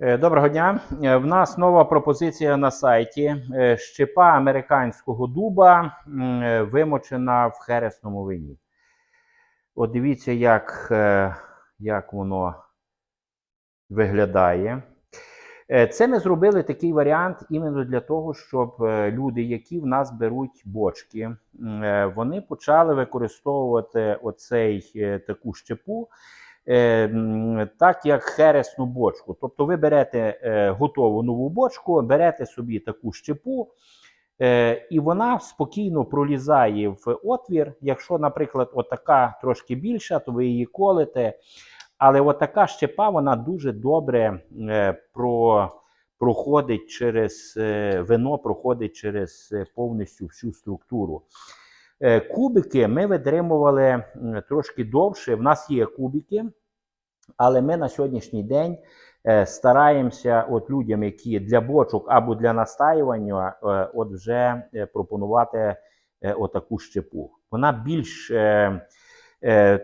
Е, Доброго дня. Е, В нас нова пропозиція на сайті. Е, Щепа американського дуба вимочена в хересному вині. От дивіться, як, як воно виглядає. Це ми зробили такий варіант іменно для того, щоб люди, які в нас беруть бочки, вони почали використовувати оцей таку щепу. Е, м, Так, як хересну бочку. Тобто ви берете е, готову нову бочку, берете собі таку щепу, е, і вона спокійно пролізає в отвір. Якщо, наприклад, отака трошки більша, то ви її колите. Але отака щепа, вона дуже добре е, про, проходить через вино, проходить через повністю всю структуру. Кубики ми видримували м, трошки довше. В нас є кубики, але ми на сьогоднішній день е, стараємося от людям, які для бочок або для настаювання, е, от вже е, пропонувати отаку щепу. Вона більш,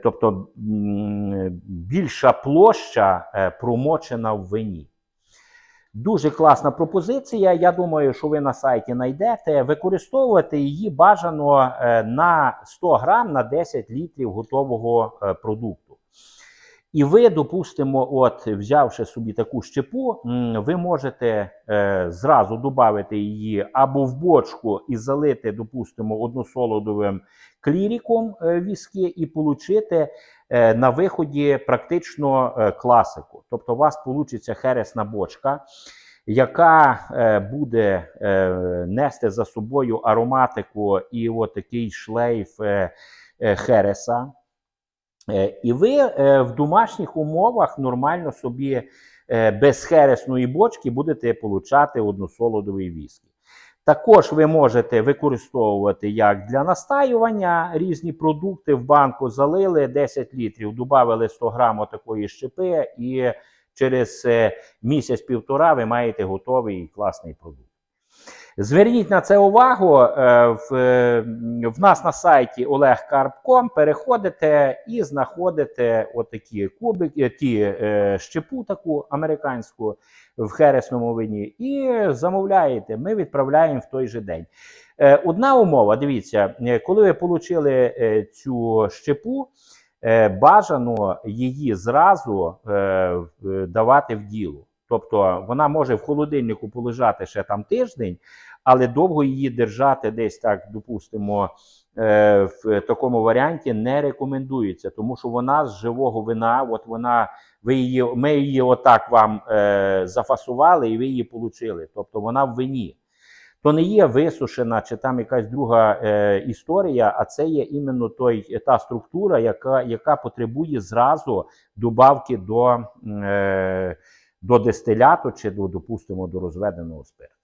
тобто більша площа промочена в вині. Дуже класна пропозиція. Я думаю, що ви на сайті знайдете. Використовувати її бажано на 100 грам на 10 літрів готового продукту. І ви, допустимо, от взявши собі таку щепу, ви можете е, зразу додати її або в бочку і залити, допустимо, односолодовим кліріком е, віски, і отримати е, на виході практично е, класику. Тобто, у вас вийде хересна бочка, яка е, буде е, нести за собою ароматику і от такий шлейф е, е, хереса. Е, І ви е, в домашніх умовах нормально собі е, без хересної бочки будете получати односолодовий віскі. Також ви можете використовувати як для настаювання різні продукти в банку залили 10 літрів, додали 100 грам такої щепи, і через місяць-півтора ви маєте готовий класний продукт. Зверніть на це увагу. е, В, е, в нас на сайті olegkarp.com переходите і знаходите отакі кубики, ті е, щепу таку американську в хересному вині, і замовляєте. Ми відправляємо в той же день. Одна умова: дивіться, коли ви отримали цю щепу, бажано її зразу давати в діло. Тобто вона може в холодильнику полежати ще там тиждень, але довго її держати десь так, допустимо, е, в такому варіанті не рекомендується, тому що вона з живого вина, от вона, ви її, ми її отак вам е, зафасували і ви її отримали. Тобто вона в вині. То не є висушена чи там якась друга е, історія, а це є іменно той, та структура, яка, яка потребує зразу добавки до, е, до дистиляту чи до, допустимо, до розведеного спирту.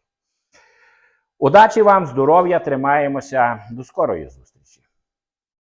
Удачі вам, здоров'я, тримаємося. До скорої зустрічі!